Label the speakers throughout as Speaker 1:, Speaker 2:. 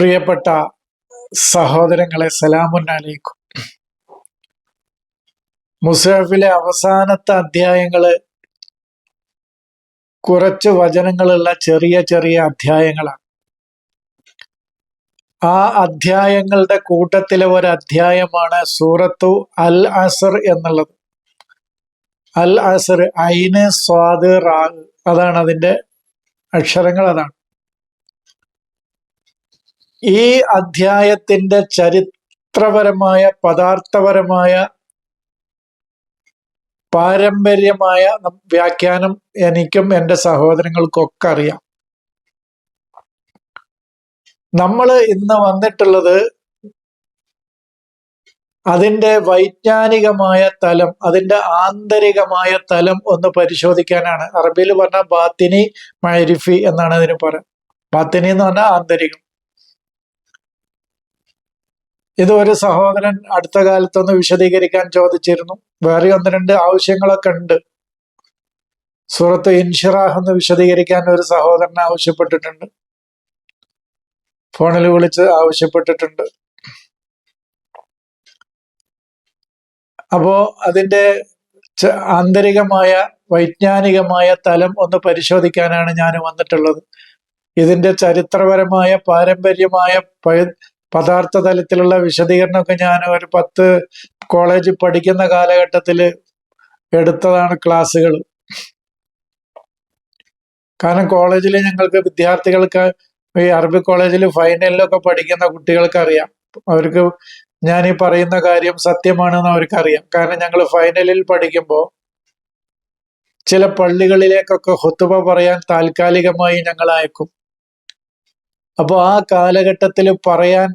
Speaker 1: പ്രിയപ്പെട്ട സഹോദരങ്ങളെ സലാമുൻ അലൈക്കും. മുസഫിലെ അവസാനത്തെ അധ്യായങ്ങൾ കുറച്ച് വചനങ്ങളുള്ള ചെറിയ ചെറിയ അധ്യായങ്ങളാണ്. ആ അധ്യായങ്ങളുടെ കൂട്ടത്തിലെ ഒരു അധ്യായമാണ് സൂറത്തു അൽ അസർ എന്നുള്ളത്. അൽ അസർ ഐന് സ്വാദ് റാ അതാണ് അതിന്റെ അക്ഷരങ്ങൾ അതാണ്. ഈ അധ്യായത്തിന്റെ ചരിത്രപരമായ പദാർത്ഥപരമായ പാരമ്പര്യമായ വ്യാഖ്യാനം എനിക്കും എന്റെ സഹോദരങ്ങൾക്കൊക്കെ അറിയാം. നമ്മൾ ഇന്ന് വന്നിട്ടുള്ളത് അതിന്റെ വൈജ്ഞാനികമായ തലം അതിന്റെ ആന്തരികമായ തലം ഒന്ന് പരിശോധിക്കാനാണ്. അറബിയിൽ പറഞ്ഞ ബാത്തിനി മൈരിഫി എന്നാണ് അതിന് പറയുക ബാത്തിനി എന്ന് പറഞ്ഞാൽ ആന്തരികം. ഇത് ഒരു സഹോദരൻ അടുത്ത കാലത്തൊന്ന് വിശദീകരിക്കാൻ ചോദിച്ചിരുന്നു. വേറെ ഒന്ന് രണ്ട് ആവശ്യങ്ങളൊക്കെ ഉണ്ട്. സൂറത്ത് ഇൻഷിറാഹ് എന്ന് വിശദീകരിക്കാൻ ഒരു സഹോദരൻ ആവശ്യപ്പെട്ടിട്ടുണ്ട്. ഫോണിൽ വിളിച്ച് ആവശ്യപ്പെട്ടിട്ടുണ്ട്. അപ്പോ അതിന്റെ ആന്തരികമായ വൈജ്ഞാനികമായ തലം ഒന്ന് പരിശോധിക്കാനാണ് ഞാൻ വന്നിട്ടുള്ളത്. ഇതിന്റെ ചരിത്രപരമായ പാരമ്പര്യമായ പദാർത്ഥ തലത്തിലുള്ള വിശദീകരണമൊക്കെ ഞാൻ ഒരു പത്ത് കോളേജിൽ പഠിക്കുന്ന കാലഘട്ടത്തിൽ എടുത്തതാണ് ക്ലാസ്സുകൾ. കാരണം കോളേജിൽ ഞങ്ങൾക്ക് വിദ്യാർത്ഥികൾക്ക് ഈ അറബി കോളേജിൽ ഫൈനലിലൊക്കെ പഠിക്കുന്ന കുട്ടികൾക്ക് അറിയാം അവർക്ക് ഞാൻ ഈ പറയുന്ന കാര്യം സത്യമാണെന്ന് അവർക്ക് അറിയാം കാരണം ഞങ്ങൾ ഫൈനലിൽ പഠിക്കുമ്പോൾ ചില പള്ളികളിലേക്കൊക്കെ ഹുത്തുബ പറയാൻ താൽക്കാലികമായി ഞങ്ങൾ അയക്കും അപ്പോൾ ആ കാലഘട്ടത്തിൽ പറയാൻ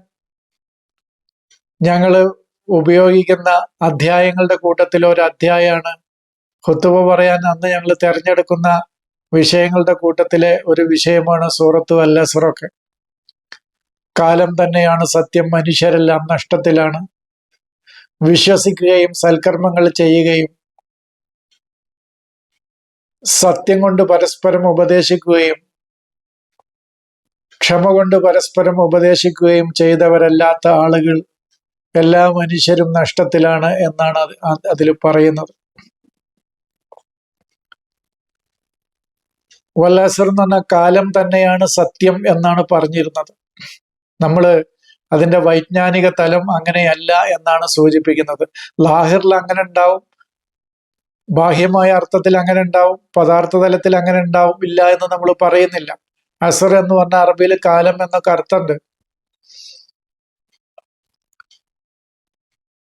Speaker 1: ഞങ്ങൾ ഉപയോഗിക്കുന്ന അധ്യായങ്ങളുടെ കൂട്ടത്തിൽ ഒരു അധ്യായമാണ് ഹുത്തുബ പറയാൻ അന്ന് ഞങ്ങൾ തിരഞ്ഞെടുക്കുന്ന വിഷയങ്ങളുടെ കൂട്ടത്തിലെ ഒരു വിഷയമാണ് സൂറത്തു അല്ലസറൊക്കെ കാലം തന്നെയാണ് സത്യം മനുഷ്യരെല്ലാം നഷ്ടത്തിലാണ്. വിശ്വസിക്കുകയും സൽക്കർമ്മങ്ങൾ ചെയ്യുകയും സത്യം കൊണ്ട് പരസ്പരം ഉപദേശിക്കുകയും ക്ഷമ കൊണ്ട് പരസ്പരം ഉപദേശിക്കുകയും ചെയ്തവരല്ലാത്ത ആളുകൾ എല്ലാ മനുഷ്യരും നഷ്ടത്തിലാണ് എന്നാണ് അത് അതിൽ പറയുന്നത്. വല്ലാസർ എന്ന് പറഞ്ഞ കാലം തന്നെയാണ് സത്യം എന്നാണ് പറഞ്ഞിരുന്നത്. നമ്മൾ അതിന്റെ വൈജ്ഞാനിക തലം അങ്ങനെയല്ല എന്നാണ് സൂചിപ്പിക്കുന്നത്. ലാഹിറിൽ അങ്ങനെ ഉണ്ടാവും ബാഹ്യമായ അർത്ഥത്തിൽ അങ്ങനെ ഉണ്ടാവും പദാർത്ഥ തലത്തിൽ അങ്ങനെ ഉണ്ടാവും ഇല്ല എന്ന് നമ്മൾ പറയുന്നില്ല. അസർ എന്ന് പറഞ്ഞ അറബിയിൽ കാലം എന്നൊക്കെ അർത്ഥമുണ്ട്.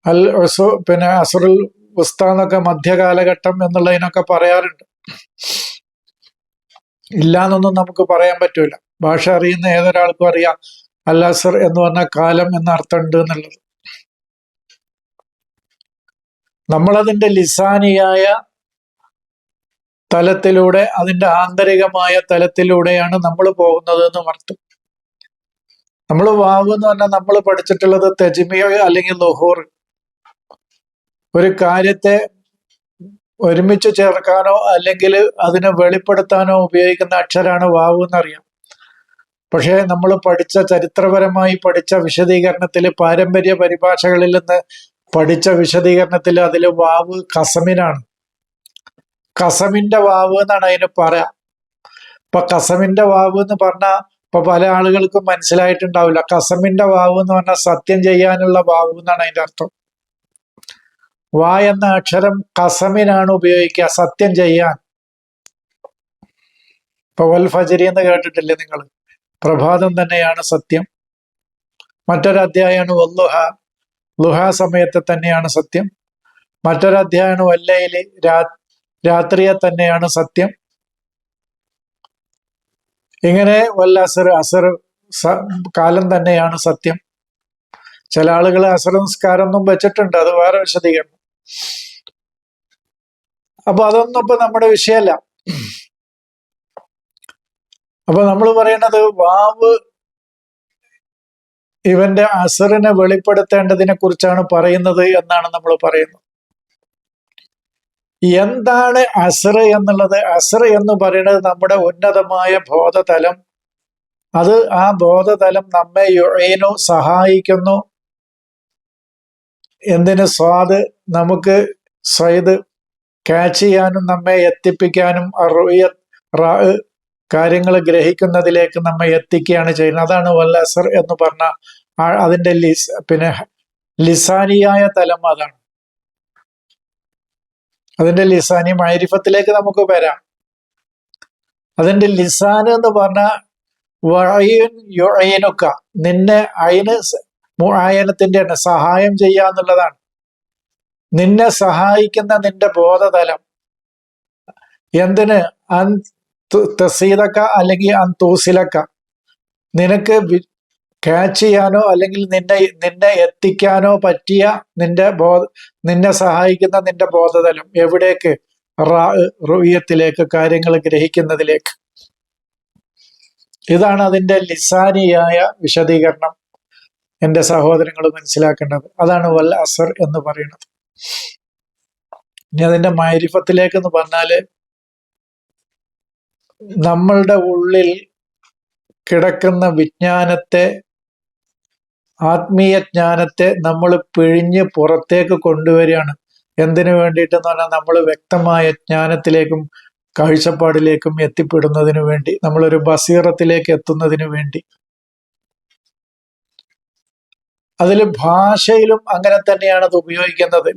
Speaker 1: അൽ ഒസു പിന്നെ അസുറുൽ ഉസ്ത എന്നൊക്കെ മധ്യകാലഘട്ടം എന്നുള്ളതിനൊക്കെ പറയാറുണ്ട്. ഇല്ല എന്നൊന്നും നമുക്ക് പറയാൻ പറ്റൂല. ഭാഷ അറിയുന്ന ഏതൊരാൾക്കും അറിയാം. അൽ അസർ എന്ന് പറഞ്ഞ കാലം എന്ന അർത്ഥമുണ്ട് എന്നുള്ളത്. നമ്മളതിന്റെ ലിസാനിയായ തലത്തിലൂടെ അതിന്റെ ആന്തരികമായ തലത്തിലൂടെയാണ് നമ്മൾ പോകുന്നത് എന്ന് അർത്ഥം. നമ്മൾ വാവ് എന്ന് പറഞ്ഞാൽ നമ്മൾ പഠിച്ചിട്ടുള്ളത് തെജിമിയോ അല്ലെങ്കിൽ ലൊഹൂർ. ഒരു കാര്യത്തെ ഒരുമിച്ച് ചേർക്കാനോ അല്ലെങ്കിൽ അതിനെ വെളിപ്പെടുത്താനോ ഉപയോഗിക്കുന്ന അക്ഷരാണ് വാവ് എന്നറിയാം. പക്ഷേ നമ്മൾ പഠിച്ച ചരിത്രപരമായി പഠിച്ച വിശദീകരണത്തിൽ പാരമ്പര്യ പരിഭാഷകളിൽ നിന്ന് പഠിച്ച വിശദീകരണത്തിൽ അതിൽ വാവ് കസമിനാണ്. കസമിന്റെ വാവ് എന്നാണ് അതിന് പറയാം. ഇപ്പൊ കസമിന്റെ വാവ് എന്ന് പറഞ്ഞാൽ ഇപ്പൊ പല ആളുകൾക്കും മനസ്സിലായിട്ടുണ്ടാവില്ല. കസമിന്റെ വാവ് എന്ന് പറഞ്ഞാൽ സത്യം ചെയ്യാനുള്ള വാവ് എന്നാണ് അതിന്റെ അർത്ഥം. വാ എന്ന അക്ഷരം കസമിനാണ് ഉപയോഗിക്കുക സത്യം ചെയ്യാൻ. ഇപ്പൊ വൽഫജരി എന്ന് കേട്ടിട്ടില്ലേ നിങ്ങൾ പ്രഭാതം തന്നെയാണ് സത്യം. മറ്റൊരു അധ്യായമാണ് വല്ലുഹ. ലുഹ സമയത്തെ തന്നെയാണ് സത്യം. മറ്റൊരു അധ്യായമാണ് വല്ലയിൽ രാ രാത്രിയെ തന്നെയാണ് സത്യം. ഇങ്ങനെ വല്ല അസർ അസർ കാലം തന്നെയാണ് സത്യം. ചില ആളുകൾ അസർ നിസ്കാരം ഒന്നും വെച്ചിട്ടുണ്ട് അത് വേറെ വിശദീകരണം. അപ്പൊ അതൊന്നും ഇപ്പൊ നമ്മുടെ വിഷയമല്ല. അപ്പൊ നമ്മൾ പറയുന്നത് വാവ് ഇവന്റെ അസറിനെ വെളിപ്പെടുത്തേണ്ടതിനെ കുറിച്ചാണ് പറയുന്നത് എന്നാണ് നമ്മൾ പറയുന്നത്. എന്താണ് അസറ് എന്നുള്ളത്? അസറ് എന്ന് പറയുന്നത് നമ്മുടെ ഉന്നതമായ ബോധതലം. അത് ആ ബോധതലം നമ്മെ യുഴയനു സഹായിക്കുന്നു. എന്തിന് സ്വാദ് നമുക്ക് സ്വയത് ക്യാച്ച് ചെയ്യാനും നമ്മെ എത്തിപ്പിക്കാനും കാര്യങ്ങൾ ഗ്രഹിക്കുന്നതിലേക്ക് നമ്മെ എത്തിക്കുകയാണ് ചെയ്യുന്നത്. അതാണ് വല്ലസർ എന്ന് പറഞ്ഞ അതിന്റെ ലിസ് പിന്നെ ലിസാനിയായ തലം അതാണ്. അതിന്റെ ലിസാനി മൈരിഫത്തിലേക്ക് നമുക്ക് വരാം. അതിന്റെ ലിസാൻ എന്ന് പറഞ്ഞ വഴയുനൊക്ക നിന്നെ അയിന് മുആയനത്തിന്റെ സഹായം ചെയ്യുക എന്നുള്ളതാണ്. നിന്നെ സഹായിക്കുന്ന നിന്റെ ബോധതലം. എന്തിന്? അൻ തസീതക്ക അല്ലെങ്കിൽ അൻ തൂസിലക്ക. നിനക്ക് ക്യാച്ച് ചെയ്യാനോ അല്ലെങ്കിൽ നിന്നെ നിന്നെ എത്തിക്കാനോ പറ്റിയ നിന്റെ ബോധ നിന്നെ സഹായിക്കുന്ന നിന്റെ ബോധതലം എവിടേക്ക്? റുയത്തിലേക്ക് കാര്യങ്ങൾ ഗ്രഹിക്കുന്നതിലേക്ക്. ഇതാണ് അതിന്റെ ലിസാനിയായ വിശദീകരണം. എന്റെ സഹോദരങ്ങൾ മനസ്സിലാക്കേണ്ടത്. അതാണ് വൽ അസർ എന്ന് പറയുന്നത്. ഇനി അതിന്റെ മൈരിഫത്തിലേക്ക് എന്ന് പറഞ്ഞാൽ നമ്മളുടെ ഉള്ളിൽ കിടക്കുന്ന വിജ്ഞാനത്തെ ആത്മീയ ജ്ഞാനത്തെ നമ്മൾ പിഴിഞ്ഞ് പുറത്തേക്ക് കൊണ്ടുവരികയാണ്. എന്തിനു വേണ്ടിയിട്ടെന്ന് പറഞ്ഞാൽ നമ്മൾ വ്യക്തമായ ജ്ഞാനത്തിലേക്കും കാഴ്ചപ്പാടിലേക്കും എത്തിപ്പെടുന്നതിനു വേണ്ടി നമ്മളൊരു ബസീറത്തിലേക്ക് എത്തുന്നതിനു വേണ്ടി. അതിൽ ഭാഷയിലും അങ്ങനെ തന്നെയാണ് അത് ഉപയോഗിക്കുന്നത്.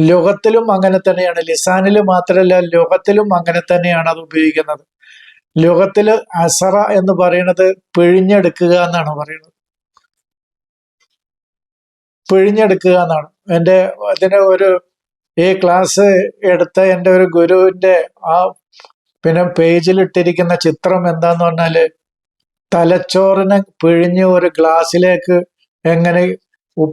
Speaker 1: ലോകത്തിലും അങ്ങനെ തന്നെയാണ്. ലിസാനിൽ മാത്രമല്ല ലോകത്തിലും അങ്ങനെ തന്നെയാണ് അത് ഉപയോഗിക്കുന്നത്. ലോകത്തിൽ അസറ എന്ന് പറയുന്നത് പിഴിഞ്ഞെടുക്കുക എന്നാണ് പറയുന്നത്. പിഴിഞ്ഞെടുക്കുക എന്നാണ്. എന്റെ അതിന് ഒരു ഈ ക്ലാസ് എടുത്ത എന്റെ ഒരു ഗുരുവിന്റെ ആ പിന്നെ പേജിൽ ഇട്ടിരിക്കുന്ന ചിത്രം എന്താന്ന് പറഞ്ഞാൽ തലച്ചോറിനെ പിഴിഞ്ഞ് ഒരു ഗ്ലാസ്സിലേക്ക് എങ്ങനെ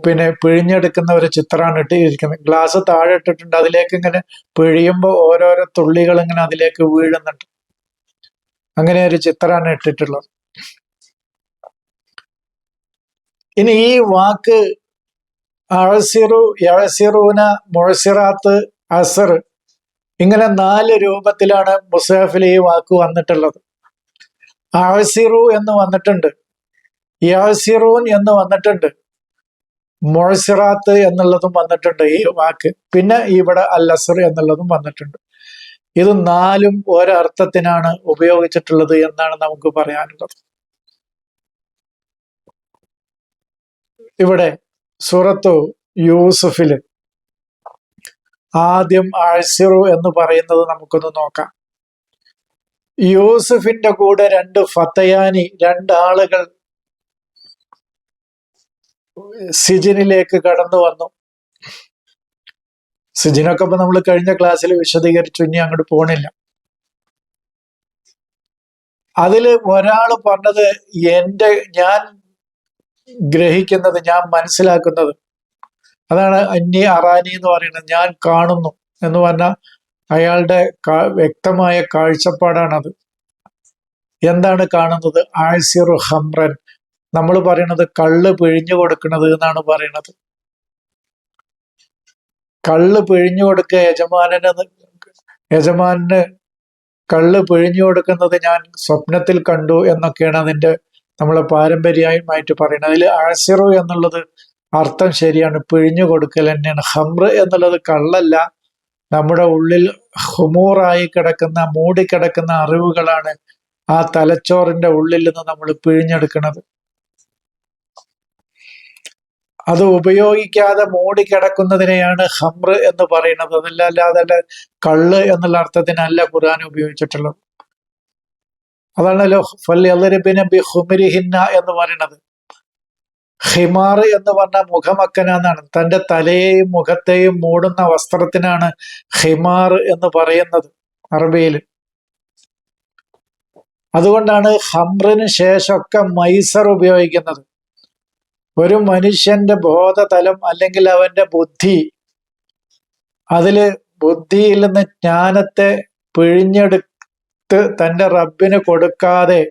Speaker 1: പിന്നെ പിഴിഞ്ഞെടുക്കുന്ന ഒരു ചിത്രമാണ് ഇട്ടിരിക്കുന്നത്. ഗ്ലാസ് താഴെ ഇട്ടിട്ടുണ്ട്. അതിലേക്ക് ഇങ്ങനെ പിഴിയുമ്പോൾ ഓരോരോ തുള്ളികൾ ഇങ്ങനെ അതിലേക്ക് വീഴുന്നുണ്ട്. അങ്ങനെ ഒരു ചിത്രമാണ് ഇട്ടിട്ടുള്ളത്. ഇനി ഈ വാക്ക് അഴസിറു യഴസിറൂന മുഴസിറാത്ത് അസർ ഇങ്ങനെ നാല് രൂപത്തിലാണ് മുസാഫിൽ ഈ വാക്ക് വന്നിട്ടുള്ളത്. അഴസിറു എന്ന് വന്നിട്ടുണ്ട്. യഴസിറൂൻ എന്ന് വന്നിട്ടുണ്ട്. മൊഴസിറാത്ത് എന്നുള്ളതും വന്നിട്ടുണ്ട് ഈ വാക്ക്. പിന്നെ ഇവിടെ അൽ അസർ എന്നുള്ളതും വന്നിട്ടുണ്ട്. ഇത് നാലും ഒരർത്ഥത്തിനാണ് ഉപയോഗിച്ചിട്ടുള്ളത് എന്നാണ് നമുക്ക് പറയാനുള്ളത്. ഇവിടെ സൂറത്തു യൂസുഫിൽ ആദ്യം ആഴ്സിറു എന്ന് പറയുന്നത് നമുക്കൊന്ന് നോക്കാം. യൂസുഫിന്റെ കൂടെ രണ്ട് ഫത്തയാനി രണ്ടാളുകൾ സിജിനിലേക്ക് കടന്നു വന്നു. സിജിനൊക്കെ ഇപ്പൊ നമ്മൾ കഴിഞ്ഞ ക്ലാസ്സിൽ വിശദീകരിച്ചു ഇനി അങ്ങോട്ട് പോണില്ല. അതിൽ ഒരാൾ പറഞ്ഞത് എന്റെ ഞാൻ ഗ്രഹിക്കുന്നത് ഞാൻ മനസ്സിലാക്കുന്നത്. അതാണ് അന്യ അറാനി എന്ന് പറയുന്നത് ഞാൻ കാണുന്നു എന്ന് പറഞ്ഞാൽ അയാളുടെ വ്യക്തമായ കാഴ്ചപ്പാടാണത്. എന്താണ് കാണുന്നത്? ആഴ്സിറു ഹംറൻ നമ്മൾ പറയണത് കള്ള് പിഴിഞ്ഞു കൊടുക്കണത് എന്നാണ് പറയണത്. കള്ള് പിഴിഞ്ഞു കൊടുക്കുക യജമാനന് യജമാനന് കള്ള് പിഴിഞ്ഞു കൊടുക്കുന്നത് ഞാൻ സ്വപ്നത്തിൽ കണ്ടു എന്നൊക്കെയാണ് അതിന്റെ നമ്മളെ പാരമ്പര്യമായിട്ട് പറയുന്നത്. അതിൽ ആസിറു എന്നുള്ളത് അർത്ഥം ശരിയാണ്. പിഴിഞ്ഞു കൊടുക്കൽ തന്നെയാണ്. ഹംറ് എന്നുള്ളത് കള്ളല്ല. നമ്മുടെ ഉള്ളിൽ ഹുമൂറായി കിടക്കുന്ന മൂടിക്കിടക്കുന്ന അറിവുകളാണ് ആ തലച്ചോറിന്റെ ഉള്ളിൽ നിന്ന് നമ്മൾ പിഴിഞ്ഞെടുക്കുന്നത് അത് ഉപയോഗിക്കാതെ മൂടിക്കിടക്കുന്നതിനെയാണ് ഹംറ് എന്ന് പറയുന്നത്. അതല്ലാതെ കള്ള് എന്നുള്ള അർത്ഥത്തിനല്ല ഖുർആൻ ഉപയോഗിച്ചിട്ടുള്ളത്. അതാണല്ലോ ഫല്ലിബിന് ബി ഹുമരിഹിന്ന എന്ന് പറയുന്നത്. ഹിമാർ എന്ന് പറഞ്ഞ മുഖമക്കന എന്നാണ് തന്റെ തലയെയും മുഖത്തെയും മൂടുന്ന വസ്ത്രത്തിനാണ് ഹിമാർ എന്ന് പറയുന്നത് അറബിയിൽ. അതുകൊണ്ടാണ് ഹംറിന് ശേഷമൊക്കെ മൈസർ ഉപയോഗിക്കുന്നത്. ഒരു മനുഷ്യന്റെ ബോധതലം അല്ലെങ്കിൽ അവന്റെ ബുദ്ധി അതിൽ ബുദ്ധിയിൽ നിന്ന് ജ്ഞാനത്തെ പിഴിഞ്ഞെടുത്ത് തന്റെ റബ്ബിന് കൊടുക്കാതെ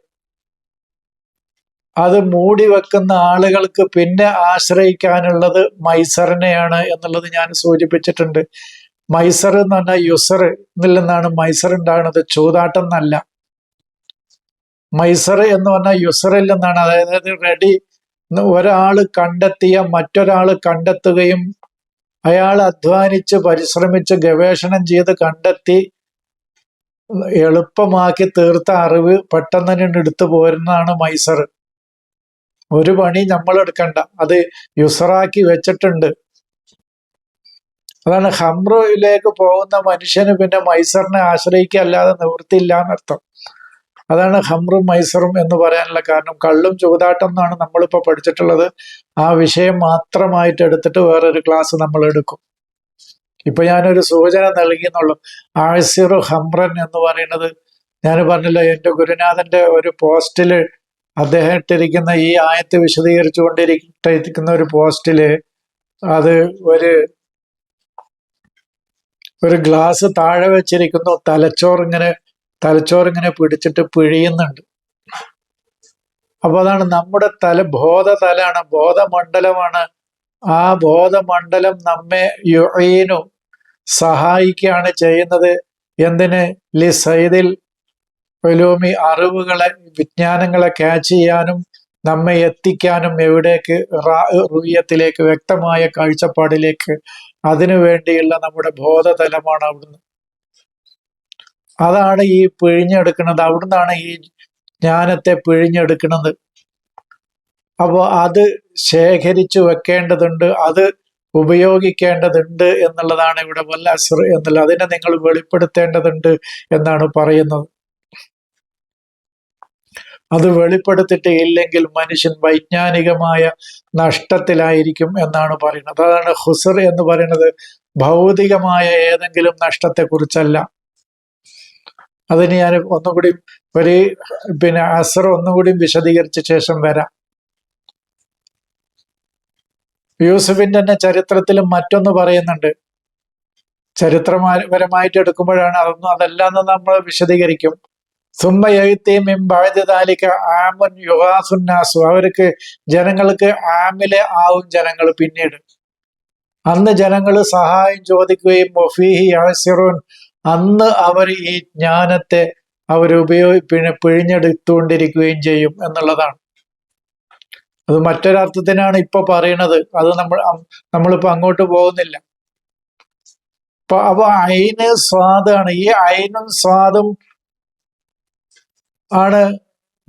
Speaker 1: അത് മൂടി വെക്കുന്ന ആളുകൾക്ക് പിന്നെ ആശ്രയിക്കാനുള്ളത് മൈസറിനെയാണ് എന്നുള്ളത് ഞാൻ സൂചിപ്പിച്ചിട്ടുണ്ട്. മൈസർ എന്ന് പറഞ്ഞാൽ യുസർ നിന്നാണ് മൈസർ ഉണ്ടാകുന്നത്. ചൂതാട്ടം എന്നല്ല. മൈസർ എന്ന് പറഞ്ഞാൽ യുസറിൽ നിന്നാണ്. അതായത് റെഡി ഒരാൾ കണ്ടെത്തിയ മറ്റൊരാൾ കണ്ടെത്തുകയും അയാൾ അധ്വാനിച്ച് പരിശ്രമിച്ച് ഗവേഷണം ചെയ്ത് കണ്ടെത്തി എളുപ്പമാക്കി തീർത്ത അറിവ് പെട്ടെന്ന് തന്നെ എടുത്തു പോരുന്നതാണ് മൈസർ. ഒരു പണി നമ്മൾ എടുക്കണ്ട. അത് യുസറാക്കി വെച്ചിട്ടുണ്ട്. അതാണ് ഹംറോയിലേക്ക് പോകുന്ന മനുഷ്യന് പിന്നെ മൈസറിനെ ആശ്രയിക്കുക അല്ലാതെ നിവൃത്തിയില്ല എന്നർത്ഥം. അതാണ് ഹംറും മൈസറും എന്ന് പറയാനുള്ള കാരണം. കള്ളും ചൂതാട്ടം എന്നാണ് നമ്മളിപ്പോൾ പഠിച്ചിട്ടുള്ളത്. ആ വിഷയം മാത്രമായിട്ട് എടുത്തിട്ട് വേറൊരു ക്ലാസ് നമ്മൾ എടുക്കും. ഇപ്പൊ ഞാനൊരു സൂചന നൽകി എന്നുള്ളു. ആഴ്സിറു ഹംറൻ എന്ന് പറയുന്നത് ഞാൻ പറഞ്ഞില്ല എന്റെ ഗുരുനാഥന്റെ ഒരു പോസ്റ്റിൽ അദ്ദേഹം ഇട്ടിരിക്കുന്ന ഈ ആയത്ത് വിശദീകരിച്ചു കൊണ്ടിരിക്കുന്ന ഒരു പോസ്റ്റിൽ അത് ഒരു ഒരു ഗ്ലാസ് താഴെ വെച്ചിരിക്കുന്നു. തലച്ചോറിങ്ങനെ തലച്ചോറിങ്ങനെ പിടിച്ചിട്ട് പിഴിയുന്നുണ്ട്. അപ്പൊ അതാണ് നമ്മുടെ തല ബോധതലാണ് ബോധമണ്ഡലമാണ്. ആ ബോധമണ്ഡലം നമ്മെ യുഴീനു സഹായിക്കുകയാണ് ചെയ്യുന്നത്. എന്തിന്? ലി സൈദിൽ ഒലൂമി അറിവുകളെ വിജ്ഞാനങ്ങളെ ക്യാച്ച് ചെയ്യാനും നമ്മെ എത്തിക്കാനും എവിടേക്ക് റുയ്യത്തിലേക്ക് വ്യക്തമായ കാഴ്ചപ്പാടിലേക്ക് അതിനു വേണ്ടിയുള്ള നമ്മുടെ ബോധതലമാണ് അവിടുന്ന് അതാണ് ഈ പിഴിഞ്ഞെടുക്കുന്നത്. അവിടുന്നാണ് ഈ ജ്ഞാനത്തെ പിഴിഞ്ഞെടുക്കുന്നത്. അപ്പോൾ അത് ശേഖരിച്ചു വെക്കേണ്ടതുണ്ട് അത് ഉപയോഗിക്കേണ്ടതുണ്ട് എന്നുള്ളതാണ് ഇവിടെ വല്ലാസർ എന്നുള്ളത് അതിനെ നിങ്ങൾ വെളിപ്പെടുത്തേണ്ടതുണ്ട് എന്നാണ് പറയുന്നത്. അത് വെളിപ്പെടുത്തിട്ട് ഇല്ലെങ്കിൽ മനുഷ്യൻ വൈജ്ഞാനികമായ നഷ്ടത്തിലായിരിക്കും എന്നാണ് പറയുന്നത്. അതാണ് ഹുസർ എന്ന് പറയുന്നത്. ഭൗതികമായ ഏതെങ്കിലും നഷ്ടത്തെക്കുറിച്ചല്ല. അതിന് ഞാൻ ഒന്നുകൂടി ഒരു പിന്നെ അസർ ഒന്നുകൂടി വിശദീകരിച്ച ശേഷം വരാം. യൂസഫിന്റെ തന്നെ ചരിത്രത്തിൽ മറ്റൊന്ന് പറയുന്നുണ്ട്. ചരിത്രപരമായിട്ട് എടുക്കുമ്പോഴാണ് അതൊന്നും അതല്ലാന്ന് നമ്മൾ വിശദീകരിക്കും. സുമ്മ എഴുത്തേം ഇമ്പാഴ്താലിക്ക ആമുൻ യുഹാസുന്നാസു അവർക്ക് ജനങ്ങൾക്ക് ആമിലെ ആവും ജനങ്ങൾ പിന്നീട്. അന്ന് ജനങ്ങൾ സഹായം ചോദിക്കുകയും അന്ന് അവർ ഈ ജ്ഞാനത്തെ അവർ ഉപയോഗി പിന്നെ പിഴിഞ്ഞെടുത്തുകൊണ്ടിരിക്കുകയും ചെയ്യും എന്നുള്ളതാണ്. അത് മറ്റൊരർത്ഥത്തിനാണ് ഇപ്പൊ പറയുന്നത്. അത് നമ്മൾ നമ്മളിപ്പോ അങ്ങോട്ട് പോകുന്നില്ല. അപ്പൊ അപ്പൊ അയിന് സ്വാദാണ്. ഈ അയിനും സ്വാദും ആണ്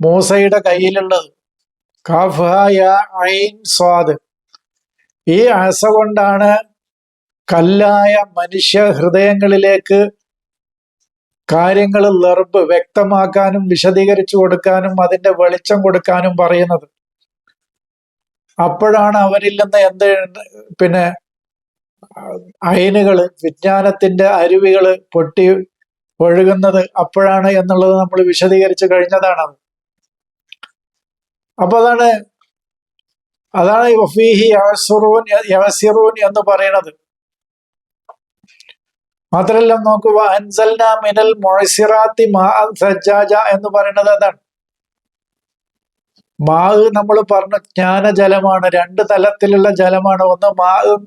Speaker 1: മൂസയുടെ കയ്യിലുള്ളത്. കാഫായ ഐൻ സ്വാദ്. ഈ അസ കൊണ്ടാണ് കല്ലായ മനുഷ്യ ഹൃദയങ്ങളിലേക്ക് കാര്യങ്ങൾ ലെർബ് വ്യക്തമാക്കാനും വിശദീകരിച്ചു കൊടുക്കാനും അതിന്റെ വെളിച്ചം കൊടുക്കാനും പറയുന്നത്. അപ്പോഴാണ് അവരിൽ നിന്ന് എന്ത് പിന്നെ അയനുകൾ വിജ്ഞാനത്തിന്റെ അരുവികൾ പൊട്ടി ഒഴുകുന്നത് അപ്പോഴാണ് എന്നുള്ളത് നമ്മൾ വിശദീകരിച്ചു കഴിഞ്ഞതാണ്. അപ്പൊ അതാണ് അതാണ് എന്ന് പറയുന്നത്. മാത്രല്ല നോക്കുക അൻസൽന മിനൽ മൊഴസിറാത്തി സജ്ജാജ എന്ന് പറയുന്നത് അതാണ്. മാവ് നമ്മൾ പറഞ്ഞു ജ്ഞാനജലമാണ് രണ്ട് തലത്തിലുള്ള ജലമാണ്. ഒന്ന് മാവും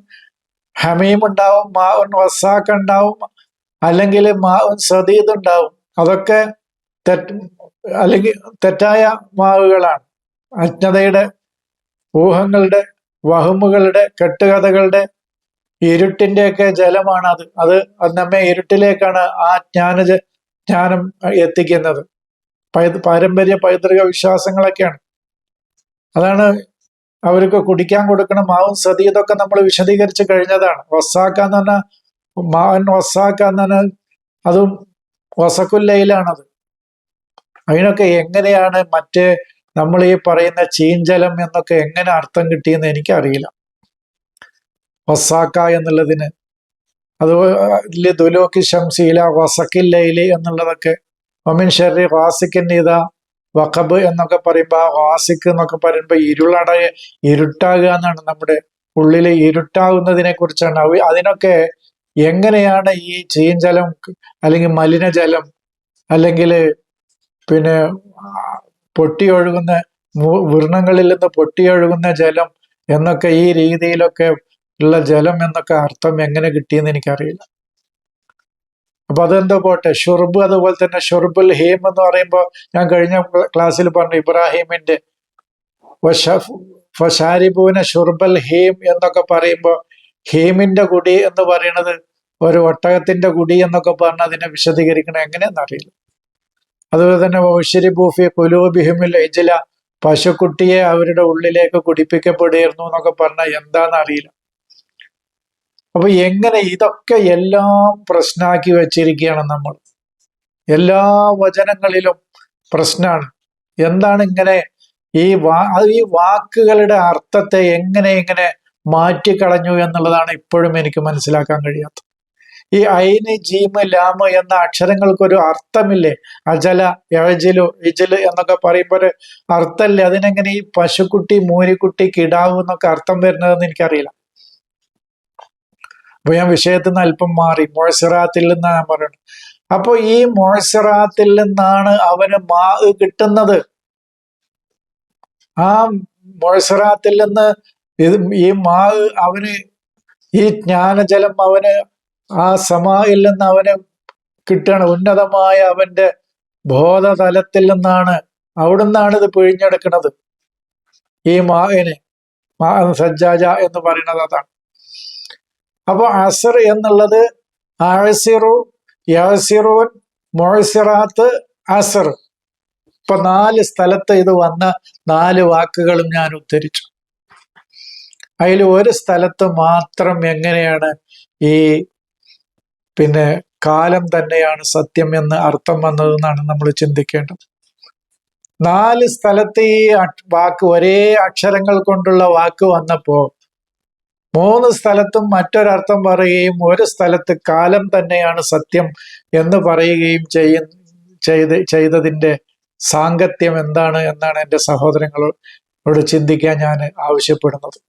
Speaker 1: ഹമീം ഉണ്ടാവും മാവും വസാഖ് ഉണ്ടാവും അല്ലെങ്കിൽ മാവും സദീദ് ഉണ്ടാവും അതൊക്കെ തെറ്റ് അല്ലെങ്കിൽ തെറ്റായ മാവുകളാണ്. അജ്ഞതയുടെ ഊഹങ്ങളുടെ വഹമുകളുടെ കെട്ടുകഥകളുടെ ഇരുട്ടിന്റെയൊക്കെ ജലമാണ് അത് അത് നമ്മെ ഇരുട്ടിലേക്കാണ് ആ ജ്ഞാന ജ്ഞാനം എത്തിക്കുന്നത്. പാരമ്പര്യ പൈതൃക വിശ്വാസങ്ങളൊക്കെയാണ്. അതാണ് അവർക്ക് കുടിക്കാൻ കൊടുക്കണം മാവും സതി ഇതൊക്കെ നമ്മൾ വിശദീകരിച്ച് കഴിഞ്ഞതാണ്. വസാക്ക എന്ന് പറഞ്ഞാൽ മാവൻ വസാക്ക എന്ന് പറഞ്ഞാൽ അതും വസക്കുല്ലയിലാണത്. അതിനൊക്കെ എങ്ങനെയാണ് മറ്റേ നമ്മൾ ഈ പറയുന്ന ചീഞ്ചലം എന്നൊക്കെ എങ്ങനെ അർത്ഥം കിട്ടിയെന്ന് എനിക്കറിയില്ല. വസാക്ക എന്നുള്ളതിന്. അതുപോലെ ദുലോക്കി ഷംസീല വസക്കില്ലയിൽ എന്നുള്ളതൊക്കെ. ഒമിൻ ഷെറി വാസിക്കൻ ഇത വഖബ് എന്നൊക്കെ പറയുമ്പോൾ ആ വാസിക്ക് എന്നൊക്കെ പറയുമ്പോൾ ഇരുളടയ ഇരുട്ടാകുക എന്നാണ് നമ്മുടെ ഉള്ളിലെ ഇരുട്ടാകുന്നതിനെ കുറിച്ചാണ്. അതിനൊക്കെ എങ്ങനെയാണ് ഈ ചീഞ്ചലം അല്ലെങ്കിൽ മലിനജലം അല്ലെങ്കിൽ പിന്നെ പൊട്ടിയൊഴുകുന്ന വൃണങ്ങളിൽ നിന്ന് പൊട്ടിയൊഴുകുന്ന ജലം എന്നൊക്കെ ഈ രീതിയിലൊക്കെ ഉള്ള ജലം എന്നൊക്കെ അർത്ഥം എങ്ങനെ കിട്ടിയെന്ന് എനിക്കറിയില്ല. അപ്പൊ അതെന്തോ പോട്ടെ ഷുർബ് അതുപോലെ തന്നെ ഷുർബുൽ ഹീം എന്ന് പറയുമ്പോൾ ഞാൻ കഴിഞ്ഞ ക്ലാസ്സിൽ പറഞ്ഞു ഇബ്രാഹിമിന്റെ ഫഷാരിബൂന ഷുർബൽ ഹീം എന്നൊക്കെ പറയുമ്പോൾ ഹീമിന്റെ കുടി എന്ന് പറയുന്നത് ഒരു ഒട്ടകത്തിന്റെ കുടി എന്നൊക്കെ പറഞ്ഞ് അതിനെ വിശദീകരിക്കണം എങ്ങനെയെന്ന് അറിയില്ല. അതുപോലെ തന്നെ ഔഷരി ബൂഫി കുലൂബിഹിമിൽ ഇജില പശുക്കുട്ടിയെ അവരുടെ ഉള്ളിലേക്ക് കുടിപ്പിക്കപ്പെടുന്നു എന്നൊക്കെ പറഞ്ഞാൽ എന്താന്ന് അറിയില്ല. അപ്പൊ എങ്ങനെ ഇതൊക്കെ എല്ലാം പ്രശ്നമാക്കി വെച്ചിരിക്കുകയാണ് നമ്മൾ. എല്ലാ വചനങ്ങളിലും പ്രശ്നമാണ് എന്താണ് ഇങ്ങനെ ഈ വാ ഈ വാക്കുകളുടെ അർത്ഥത്തെ എങ്ങനെ ഇങ്ങനെ മാറ്റിക്കളഞ്ഞു എന്നുള്ളതാണ് ഇപ്പോഴും എനിക്ക് മനസ്സിലാക്കാൻ കഴിയാത്തത്. ഈ ഐന് ജീമ് ലാമ് എന്ന അക്ഷരങ്ങൾക്കൊരു അർത്ഥമില്ലേ? അജല എഴജിലു ഇജൽ എന്നൊക്കെ പറയുമ്പോൾ ഒരു അർത്ഥമല്ലേ? അതിനെങ്ങനെ ഈ പശുക്കുട്ടി മൂരിക്കുട്ടി കിടാവ് എന്നൊക്കെ അർത്ഥം വരുന്നതെന്ന് എനിക്കറിയില്ല. അപ്പൊ ഞാൻ വിഷയത്തിൽ നിന്ന് അല്പം മാറി. മൊഴസിറാത്തിൽ നിന്നാണ് ഞാൻ പറയുന്നത് അപ്പൊ ഈ മൊഴസിറാത്തിൽ നിന്നാണ് അവന് മാ കിട്ടുന്നത്. ആ മൊഴസിറാത്തിൽ നിന്ന് ഇത് ഈ മാ അവന് ഈ ജ്ഞാനജലം അവന് ആ സമായിൽ നിന്ന് അവന് കിട്ടണം. ഉന്നതമായ അവന്റെ ബോധതലത്തിൽ നിന്നാണ് അവിടുന്നാണ് ഇത് പിഴിഞ്ഞെടുക്കുന്നത് ഈ മാവിനെ മാ സജ്ജാജ എന്ന് പറയുന്നത് അതാണ്. അപ്പൊ അസർ എന്നുള്ളത് ആസിറു യാസിറൂൻ മൊഴസിറാത്ത് അസർ. ഇപ്പൊ നാല് സ്ഥലത്ത് ഇത് വന്ന നാല് വാക്കുകളും ഞാൻ ഉദ്ധരിച്ചു. അതിൽ ഒരു സ്ഥലത്ത് മാത്രം എങ്ങനെയാണ് ഈ പിന്നെ കാലം തന്നെയാണ് സത്യം എന്ന് അർത്ഥം വന്നതെന്നാണ് നമ്മൾ ചിന്തിക്കേണ്ടത്. നാല് സ്ഥലത്ത് ഈ വാക്ക് ഒരേ അക്ഷരങ്ങൾ കൊണ്ടുള്ള വാക്ക് വന്നപ്പോ മൂന്ന് സ്ഥലത്തും മറ്റൊരർത്ഥം പറയുകയും ഒരു സ്ഥലത്ത് കാലം തന്നെയാണ് സത്യം എന്ന് പറയുകയും ചെയ്യ ചെയ്ത് ചെയ്തതിന്റെ സാങ്കത്യം എന്താണ് എന്നാണ് എന്റെ സഹോദരങ്ങളോട് ചിന്തിക്കാൻ ഞാൻ ആവശ്യപ്പെടുന്നത്.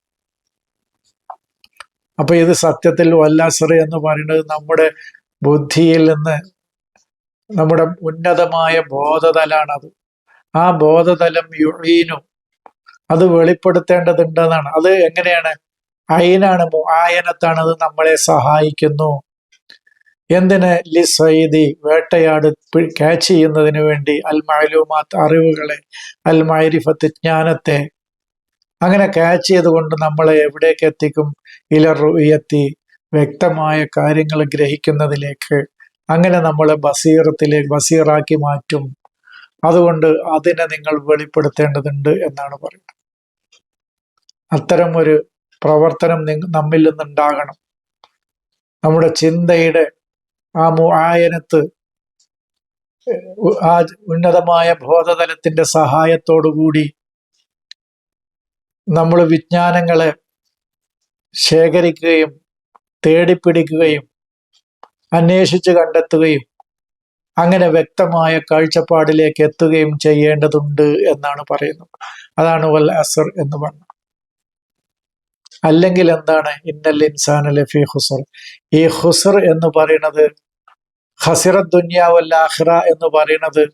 Speaker 1: അപ്പൊ ഇത് സത്യത്തിൽ വല്ലാസറ എന്ന് പറയുന്നത് നമ്മുടെ ബുദ്ധിയിൽ നിന്ന് നമ്മുടെ ഉന്നതമായ ബോധതലാണത്. ആ ബോധതലം യുഴീനും അത് വെളിപ്പെടുത്തേണ്ടതുണ്ടെന്നാണ്. അത് എങ്ങനെയാണ്? അയിനാണ് ആയനത്താണ് അത് നമ്മളെ സഹായിക്കുന്നു. എന്തിന്? ലിസൈദി വേട്ടയാട് ക്യാച്ച് ചെയ്യുന്നതിന് വേണ്ടി അൽ അറിവുകളെ അൽ മൈരിഫത്ത് ജ്ഞാനത്തെ അങ്ങനെ ക്യാച്ച് ചെയ്തുകൊണ്ട് നമ്മളെ എവിടേക്ക് എത്തിക്കും? ഇലറുയത്തി വ്യക്തമായ കാര്യങ്ങൾ ഗ്രഹിക്കുന്നതിലേക്ക്. അങ്ങനെ നമ്മളെ ബസീറത്തിലേക്ക് ബസീറാക്കി മാറ്റും. അതുകൊണ്ട് അതിനെ നിങ്ങൾ വെളിപ്പെടുത്തേണ്ടതുണ്ട് എന്നാണ് പറയുന്നത്. അത്തരം ഒരു പ്രവർത്തനം നമ്മിൽ നിന്നുണ്ടാകണം. നമ്മുടെ ചിന്തയുടെ ആ മുആയനത്ത് ആ ഉന്നതമായ ബോധതലത്തിന്റെ സഹായത്തോടുകൂടി നമ്മൾ വിജ്ഞാനങ്ങളെ ശേഖരിക്കുകയും തേടിപ്പിടിക്കുകയും അന്വേഷിച്ച് കണ്ടെത്തുകയും അങ്ങനെ വ്യക്തമായ കാഴ്ചപ്പാടിലേക്ക് എത്തുകയും ചെയ്യേണ്ടതുണ്ട് എന്നാണ് പറയുന്നത്. അതാണ് വൽ അസർ എന്ന് പറഞ്ഞത്. അല്ലെങ്കിൽ എന്താണ്? ഇന്നൽ ഇൻസാൻ ലഫി ഹുസർ ഈ ഹുസർ എന്ന് പറയുന്നത് ഹസിറത് ദുന്യാവല്ല അഹ്റ എന്ന് പറയുന്നത്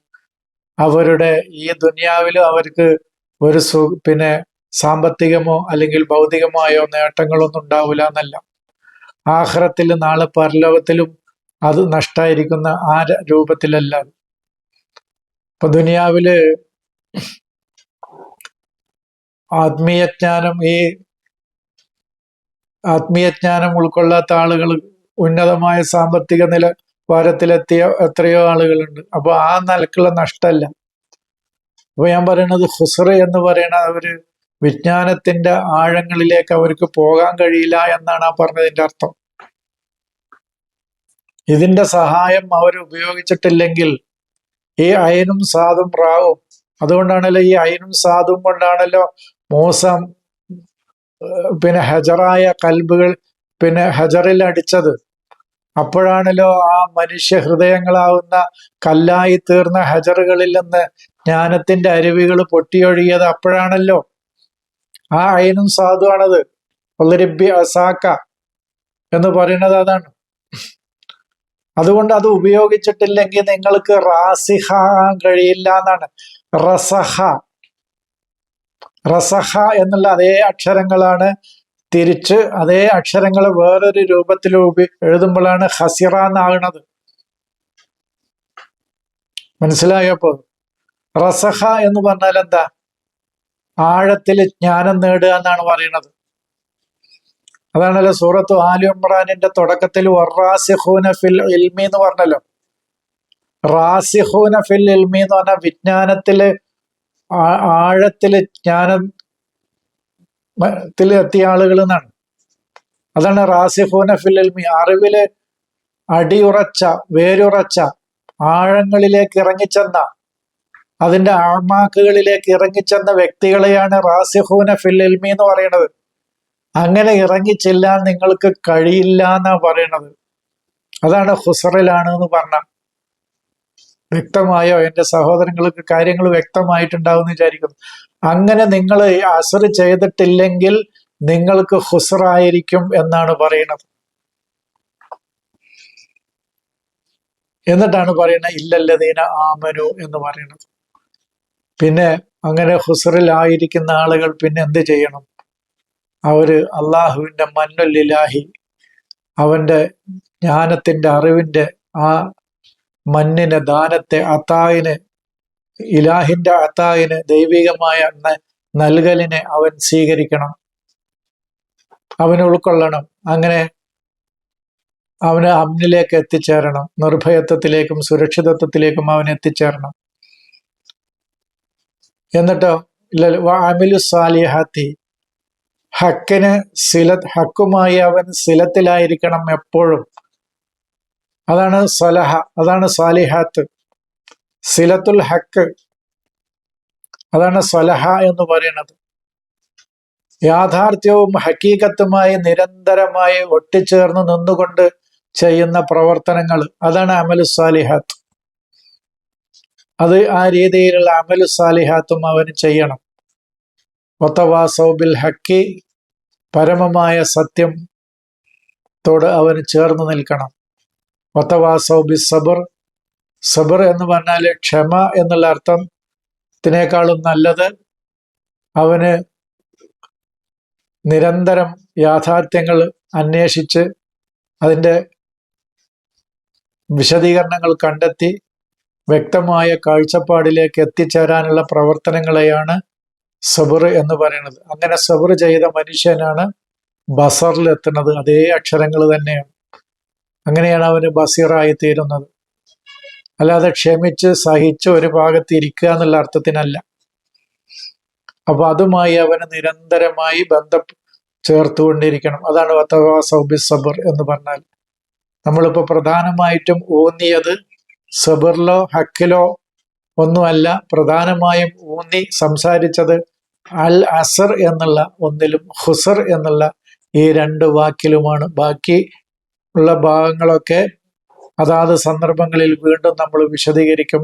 Speaker 1: അവരുടെ ഈ ദുന്യാവിലും അവർക്ക് ഒരു സു പിന്നെ സാമ്പത്തികമോ അല്ലെങ്കിൽ ഭൗതികമായോ നേട്ടങ്ങളൊന്നും ഉണ്ടാവില്ല എന്നല്ല. ആഹ്റത്തിൽ നാളെ പരലോകത്തിലും അത് നഷ്ടായിരിക്കുന്ന ആ രൂപത്തിലല്ല. ഇപ്പൊ ദുനിയാവിൽ ആത്മീയജ്ഞാനം ഈ ആത്മീയജ്ഞാനം ഉൾക്കൊള്ളാത്ത ആളുകൾ ഉന്നതമായ സാമ്പത്തിക നില വാരത്തിലെത്തിയ എത്രയോ ആളുകളുണ്ട്. അപ്പൊ ആ നിലക്കുള്ള നഷ്ടമല്ല. അപ്പൊ ഞാൻ പറയുന്നത് ഹുസറ എന്ന് പറയുന്ന അവർ വിജ്ഞാനത്തിന്റെ ആഴങ്ങളിലേക്ക് അവർക്ക് പോകാൻ കഴിയില്ല എന്നാണ് ആ പറഞ്ഞതിന്റെ അർത്ഥം. ഇതിന്റെ സഹായം അവർ ഉപയോഗിച്ചിട്ടില്ലെങ്കിൽ ഈ അയനും സാധും റാവും അതുകൊണ്ടാണല്ലോ ഈ അയനും സാധും കൊണ്ടാണല്ലോ മോസം പിന്നെ ഹജറായ കൽബുകൾ പിന്നെ ഹജറിൽ അടിച്ചത്. അപ്പോഴാണല്ലോ ആ മനുഷ്യ ഹൃദയങ്ങളാവുന്ന കല്ലായി തീർന്ന ഹജറുകളിൽ നിന്ന് ജ്ഞാനത്തിന്റെ അരുവികൾ പൊട്ടിയൊഴുകിയത് അപ്പോഴാണല്ലോ. ആ അയനും സാധുവാണത്. ഒല്ലരിബി അസാക്ക എന്ന് പറയുന്നത് അതാണ്. അതുകൊണ്ട് അത് ഉപയോഗിച്ചിട്ടില്ലെങ്കിൽ നിങ്ങൾക്ക് റാസിഹ കഴിയില്ല എന്നാണ്. റസഹ. റസഹ എന്നുള്ള അതേ അക്ഷരങ്ങളാണ് തിരിച്ച് അതേ അക്ഷരങ്ങൾ വേറൊരു രൂപത്തിൽ എഴുതുമ്പോഴാണ് ഹസിറ എന്നാകുന്നത് മനസ്സിലായപ്പോ റസഹ എന്ന് പറഞ്ഞാൽ എന്താ? ആഴത്തിൽ ജ്ഞാനം നേടുക എന്നാണ് പറയുന്നത്. അതാണല്ലോ സൂറത്ത് ആലു ഇമ്രാനിന്റെ തുടക്കത്തിൽ ഫിൽ ഇൽമി എന്ന് പറഞ്ഞല്ലോ. റാസിഹൂന ഫിൽ ഇൽമി എന്ന് പറഞ്ഞ വിജ്ഞാനത്തിൽ ആഴത്തിൽ ജ്ഞാനം എത്തിയ ആളുകൾ എന്നാണ് അതാണ് റാസിഫോന ഫിൽ ഇൽമി. അറിവിൽ അടിയുറച്ച വേരുറച്ച ആഴങ്ങളിലേക്ക് ഇറങ്ങിച്ചെന്ന അതിന്റെ ആമാക്കുകളിലേക്ക് ഇറങ്ങിച്ചെന്ന വ്യക്തികളെയാണ് റാസിഹൂന ഫിൽ ഇൽമി എന്ന് പറയണത് അങ്ങനെ ഇറങ്ങിച്ചെല്ലാൻ നിങ്ങൾക്ക് കഴിയില്ല എന്നാ പറയണത്. അതാണ് ഹുസറിലാണ് എന്ന് പറഞ്ഞ വ്യക്തമായോ? എന്റെ സഹോദരങ്ങൾക്ക് കാര്യങ്ങൾ വ്യക്തമായിട്ടുണ്ടാവും എന്ന് വിചാരിക്കുന്നു. അങ്ങനെ നിങ്ങൾ അസർ ചെയ്തിട്ടില്ലെങ്കിൽ നിങ്ങൾക്ക് ഹുസറായിരിക്കും എന്നാണ് പറയുന്നത്. എന്നിട്ടാണ് പറയുന്നത് ഇല്ലല്ലതീന ആമനു എന്ന് പറയുന്നത്. പിന്നെ അങ്ങനെ ഹുസറിലായിരിക്കുന്ന ആളുകൾ പിന്നെ എന്ത് ചെയ്യണം? അവർ അള്ളാഹുവിന്റെ മന്നുല്ലിലാഹി അവന്റെ ജ്ഞാനത്തിന്റെ അറിവിന്റെ ആ മണ്ണിനെ ദാനത്തെ അത്തായിന് ഇലാഹിന്റെ അത്തായിന് ദൈവികമായ നൽകലിനെ അവൻ സ്വീകരിക്കണം. അവന് ഉൾക്കൊള്ളണം. അങ്ങനെ അവന് അമ്നിലേക്ക് എത്തിച്ചേരണം. നിർഭയത്വത്തിലേക്കും സുരക്ഷിതത്വത്തിലേക്കും അവൻ എത്തിച്ചേരണം. എന്നിട്ടോ അമിലു സാലിഹാത്തി. ഹക്കിന് സില ഹക്കുമായി അവൻ സിലത്തിലായിരിക്കണം എപ്പോഴും. അതാണ് സലഹ അതാണ് സാലിഹാത്ത്. സിലത്തുൽ ഹക്ക്. അതാണ് സലഹ എന്ന് പറയുന്നത്. യാഥാർത്ഥ്യവും ഹക്കീകത്തുമായി നിരന്തരമായി ഒട്ടിച്ചേർന്ന് നിന്നുകൊണ്ട് ചെയ്യുന്ന പ്രവർത്തനങ്ങൾ. അതാണ് അമലു സാലിഹാത്ത്. അത് ആ രീതിയിലുള്ള അമലു സാലിഹാത്തും അവന് ചെയ്യണം. ഒത്തവാസൗബിൽ ഹക്കി. പരമമായ സത്യം തോട് അവന് ചേർന്ന് നിൽക്കണം. ഒത്തവാസൗബി സബർ സബർ എന്ന് പറഞ്ഞാൽ ക്ഷമ എന്നുള്ള അർത്ഥത്തിനേക്കാളും നല്ലത് അവന് നിരന്തരം യാഥാർത്ഥ്യങ്ങൾ അന്വേഷിച്ച് അതിന്റെ വിശദീകരണങ്ങൾ കണ്ടെത്തി വ്യക്തമായ കാഴ്ചപ്പാടിലേക്ക് എത്തിച്ചേരാനുള്ള പ്രവർത്തനങ്ങളെയാണ് സബർ എന്ന് പറയുന്നത്. അങ്ങനെ സബർ ചെയ്ത മനുഷ്യനാണ് ബസറിലെത്തുന്നത്. അതേ അക്ഷരങ്ങൾ തന്നെയാണ്. അങ്ങനെയാണ് അവന് ബസീറായി തീരുന്നത്. അല്ലാതെ ക്ഷമിച്ച് സഹിച്ച് ഒരു ഭാഗത്ത് ഇരിക്കുക എന്നുള്ള അർത്ഥത്തിനല്ല. അപ്പൊ അതുമായി അവന് നിരന്തരമായി ബന്ധം ചേർത്തുകൊണ്ടിരിക്കണം. അതാണ് വത്തവാ സൗബി സബർ എന്ന് പറഞ്ഞാൽ. നമ്മളിപ്പോ പ്രധാനമായിട്ടും ഊന്നിയത് സബറിലോ ഹക്കിലോ ഒന്നുമല്ല പ്രധാനമായും ഊന്നി സംസാരിച്ചത് അൽ അസർ എന്നുള്ള ഒന്നിലും ഹുസർ എന്നുള്ള ഈ രണ്ട് വാക്കിലുമാണ്. ബാക്കി ഉള്ള ഭാഗങ്ങളൊക്കെ അതാത് സന്ദർഭങ്ങളിൽ വീണ്ടും നമ്മൾ വിശദീകരിക്കും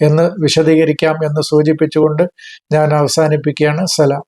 Speaker 1: എന്ന് വിശദീകരിക്കാം എന്ന് സൂചിപ്പിച്ചുകൊണ്ട് ഞാൻ അവസാനിപ്പിക്കുകയാണ്. സലാം.